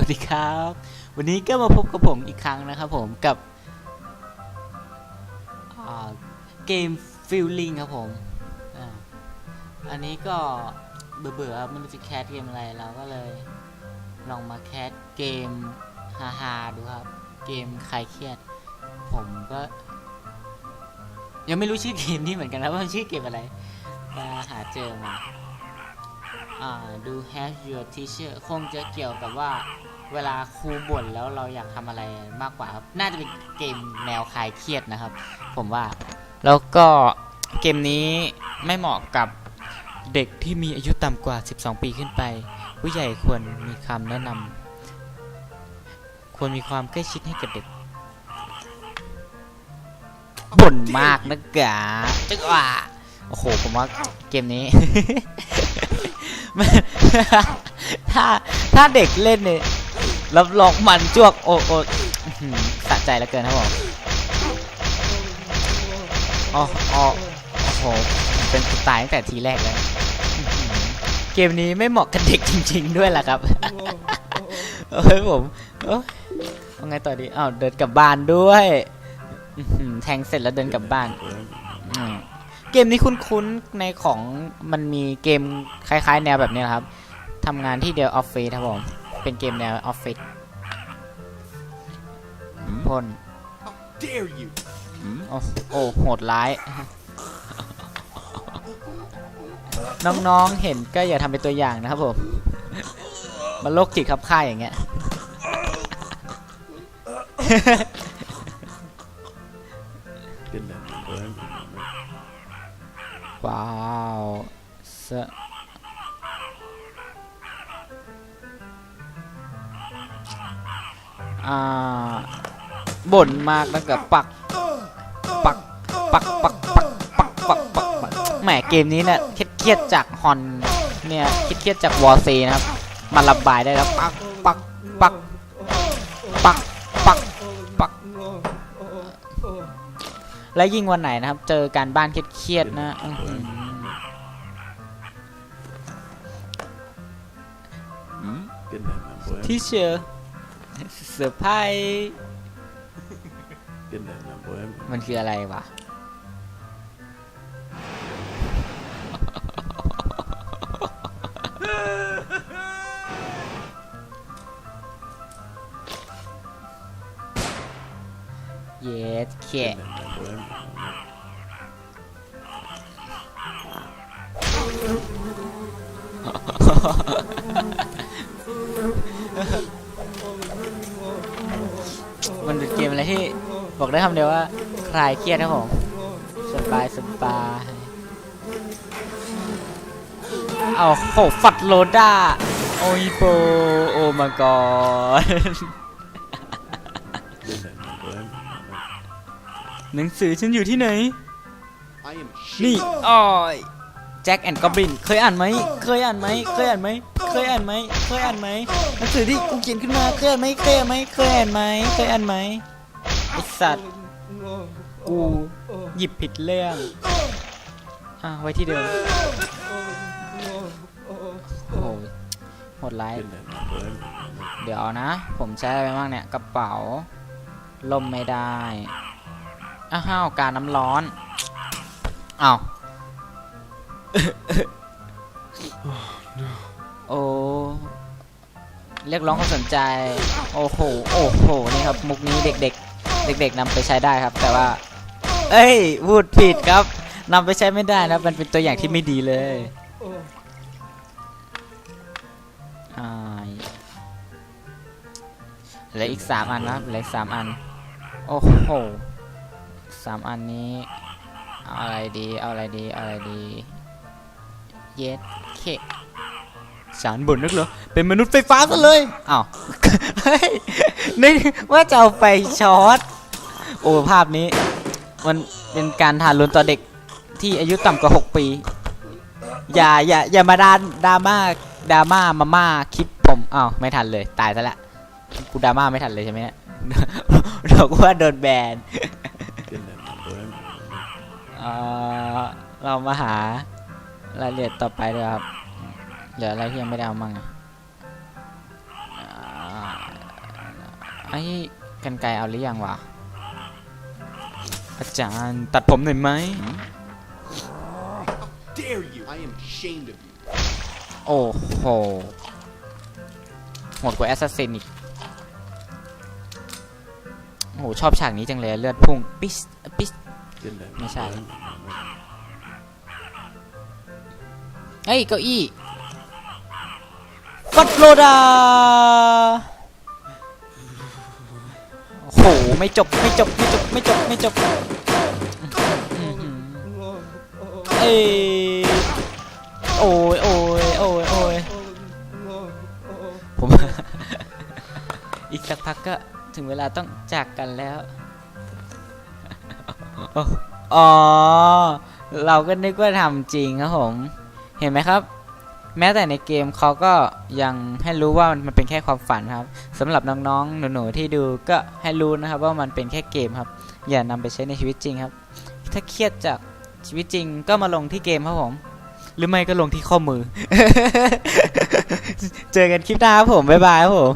วัสดีครับ วันนี้ก็มาพบกับผมอีกครั้งนะครับผมกับเกม Feeling ครับผมอ,อันนี้ก็เบื่อๆไม่รู้จะแคสเกมอะไรเราก็เลย ลองมาแคสเกมฮาๆดูครับ เกมคลายเครียด ผมก็ ยังไม่รู้ชื่อเกมนี้เหมือนกันนะว่าชื่อเกมอะไรมาหาเจอมา ดู have your teacher คงจะเกี่ยวกับว่าเวลาครูบ่นแล้วเราอยากทำอะไรมากกว่าครับ น่าจะเป็นเกมแนวคลายเครียดนะครับ ผมว่า แล้วก็เกมนี้ไม่เหมาะกับเด็กที่มีอายุต่ำกว่า 12 ปีขึ้นไป ผู้ใหญ่ควรมีคำแนะนำควรมีความใกล้ชิดให้กับเด็กบ่นมากนะกะจังหวะโอ้โห ผมว่าเกมนี้ ถ้าถ้าเด็กเล่นเนี่ยรับรองมันจวกโอโอ้สะใจเหลือเกินครับผมอ๋ออ๋อโอ้โหเป็นตล์ตั้งแต่ทีแรกเลยอื้อหือเกมนี้ไม่เหมาะกับเด็กจริง ๆ ด้วยล่ะครับเฮ้ยผมเอ้ยเอาไงต่อดีอ้าวเดินกลับบ้านด้วยแทงเสร็จแล้วเดินกลับบ้านอ กมนี้คุ้นๆในของมันมีเกมคล้ายๆ แนวแบบนี้นะครับทำงานที่เดียวออฟฟิศครับผม เป็นเกมแนวออฟฟิศพ่น dare you? โอ้โอ้โหดร้าย น้องๆเห็นก็อย่าทำเป็นตัวอย่างนะครับผม มันโรคจิตครับค่ายอย่างเงี้ย ว้าวสะอ่าบ่นมากแล้วกับปัก ปัก ปัก ปัก ปัก ปัก ปัก ปัก แหมเกมนี้เนี่ยเครียดๆจากฮอนเนี่ยเครียดๆจากวอร์ซีนะครับ มันระบายได้แล้ว ปัก ปัก ปัก ปัก และยิ่งวันไหนนะครับ เจอการบ้านเครียดๆนะอื้อหือ Good night, my boy. ที่เชอร์เซอร์ไพรส์ Good night, my boy. มันคืออะไรวะเย็ดแค่ มันเป็นเกมอะไรที่บอกได้คำเดียวว่า คลายเครียดครับผม สบายสบายเอาโหฟัดโลด้า โอ้ยโปโอ้มากอน หนังสือฉันอยู่ที่ไหน I am นี่อ้อยแจ็คแอนด์กอบลินเคยอ่านไหมเคยอ่านไหมเคยอ่านไหมเคยอ่านไหมเคยอ่านไหมหนังสือที่กูเขียนขึ้นมาเคยอ่านไหมเคยอ่านไหมเคยอ่านไหมเคยอ่านไหมไอสัตว์กูหยิบผิดเรื่องอะไว้ที่เดิมโอ้โหโหดร้าย Good night, my boy. เดี๋ยวนะ ผมใช้อะไรไปบ้างเนี่ยกระเป๋าล่มไม่ได้ อ้าวการน้ำร้อนอ้าวโอ้เรียกร้องความสนใจ โอ้โห โอ้โห นี่ครับ มุกนี้เด็กๆ เด็ก ๆนำไปใช้ได้ครับ แต่ว่า เอ้ยพูดผิดครับนำไปใช้ไม่ได้นะมันเป็นตัวอย่างที่ไม่ดีเลยอ่าเหลืออีกสามอันนะครับเหลืออีกสามอัน โอ้โห สามอันนี้ เอาอะไรดี เอาอะไรดี เอาอะไรดี เย็ดเคสารบ่นนึกเหรอ เป็นมนุษย์ไฟฟ้าซะเลยอ้าวเฮ้ยนึกว่าจะเอาไฟช็อต โอ้ภาพนี้ มันเป็นการทารุณต่อเด็กที่อายุต่ำกว่า 6 ปี อย่าอย่าอย่ามาดาดราม่าดราม่ามาม่าคลิปผมอ้าวไม่ทันเลย ตายซะละกูดราม่าไม่ทันเลยใช่ไหมเนี่ยเราก็ว่าโดนแบน เอ่อเรามาหารายละเอียดต่อไปเลยครับ เหลืออะไรที่ยังไม่ได้เอามั่งอะอ่าอ้กันไกลเอาหรือยังวะ อาจารย์ตัดผมหน่อยไหม Dare you? I am ashamed of you. โอ้โหโหดกว่าแอสซัสซินอีกโอ้โหชอบฉากนี้จังเลยเลือดพุ่งปิส ปิส Didn't I? Miss Allen. burn? เฮ้ย เก้าอี้กดโลดา โอ้โห ไม่จบ ไม่จบ ไม่จบ ไม่จบ ไม่จบอื้อหือเอ้ยโอ้ยโอ้ยโอ้ยโอ้ยผม อีกสักพักก็ถึงเวลาต้องจากกันแล้ว อ๋อ เราก็นึกว่าทำจริงครับผม เห็นไหมครับ แม้แต่ในเกมเขาก็ยังให้รู้ว่ามันเป็นแค่ความฝันครับสำหรับน้องๆหนูๆที่ดูก็ให้รู้นะครับ ว่ามันเป็นแค่เกมครับ อย่านำไปใช้ในชีวิตจริงครับ ถ้าเครียดจากชีวิตจริงก็มาลงที่เกมครับผม หรือไม่ก็ลงที่ข้อมือ เจอกันคลิปหน้าครับผมบ๊ายบายครับผม